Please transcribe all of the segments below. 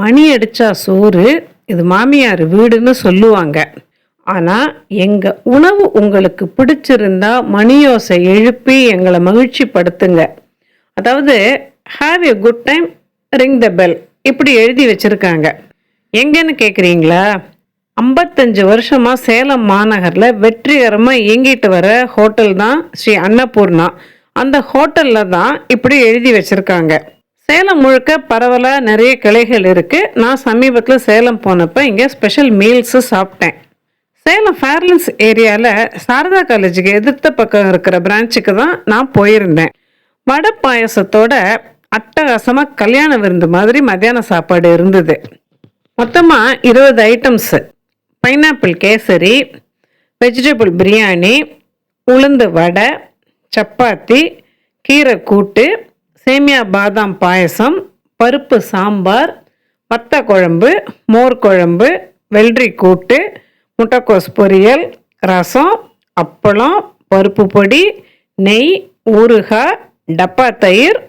மணி அடித்தா சோறு இது மாமியார் வீடுன்னு சொல்லுவாங்க. ஆனால் எங்கள் உணவு உங்களுக்கு பிடிச்சிருந்தா மணியோசை எழுப்பி எங்களை மகிழ்ச்சிப்படுத்துங்க. அதாவது have a good time ring the bell இப்படி எழுதி வச்சுருக்காங்க. எங்கன்னு கேட்குறீங்களா ஐம்பத்தஞ்சு வருஷமாக சேலம் மாநகரில் வெற்றிகரமாக இயங்கிட்டு வர ஹோட்டல் தான் ஸ்ரீ அன்னபூர்ணா. அந்த ஹோட்டலில் தான் இப்படி எழுதி வச்சுருக்காங்க. சேலம் முழுக்க பரவலாக நிறைய கிளைகள் இருக்குது நான் சமீபத்தில் சேலம் போனப்போ இங்கே ஸ்பெஷல் மீல்ஸு சாப்பிட்டேன். சேலம் ஃபேர்லன்ஸ் ஏரியாவில் சாரதா காலேஜுக்கு எதிர்த்த பக்கம் இருக்கிற பிரான்ச்சுக்கு தான் நான் போயிருந்தேன். வடை பாயசத்தோட அட்டகாசமாக கல்யாண விருந்து மாதிரி மத்தியான சாப்பாடு இருந்தது. மொத்தமாக இருபது items pineapple kesari vegetable biryani உளுந்து வடை சப்பாத்தி கீரை கூட்டு சேமியா பாதாம் பாயசம் பருப்பு சாம்பார் வத்த குழம்பு மோர் குழம்பு வெள்ளரி கூட்டு முட்டைக்கோஸ் பொரியல் ரசம் அப்பளம் பருப்பு பொடி நெய் ஊறுகாய் டப்பா தயிர்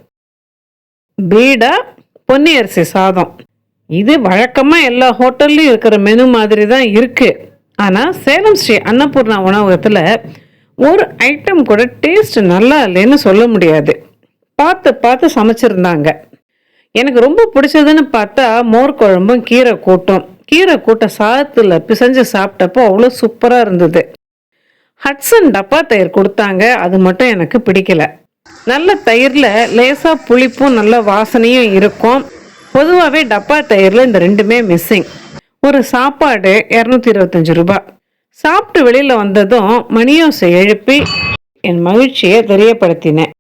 பீடா பொன்னி அரிசி சாதம். இது வழக்கமாக எல்லா ஹோட்டல்லையும் இருக்கிற மெனு மாதிரி தான் இருக்குது ஆனால் சேலம் ஸ்ரீ அன்னபூர்ணா உணவகத்தில் ஒரு ஐட்டம் கூட டேஸ்ட் நல்லா இல்லைன்னு சொல்ல முடியாது. பார்த்து பார்த்து சமைச்சிருந்தாங்க. எனக்கு ரொம்ப பிடிச்சதுன்னு பார்த்தா மோர் குழம்பும் கீரை கூட்டும். கீரை கூட்டை சாதத்தில் பிசைஞ்சு சாப்பிட்டப்போ அவ்வளோ சூப்பராக இருந்தது. ஹட்சன் டப்பா தயிர் கொடுத்தாங்க. அது மட்டும் எனக்கு பிடிக்கல. நல்ல தயிரில் லேசாக புளிப்பும் நல்ல வாசனையும் இருக்கும். பொதுவாகவே டப்பா தயிரில் இந்த ரெண்டுமே மிஸ்ஸிங் ஒரு சாப்பாடு இரநூத்தி இருபத்தஞ்சு ரூபாய் சாப்பிட்டு வெளியில் வந்ததும் மணியோசை எழுப்பி என் மகிழ்ச்சியை தெரியப்படுத்தினேன்.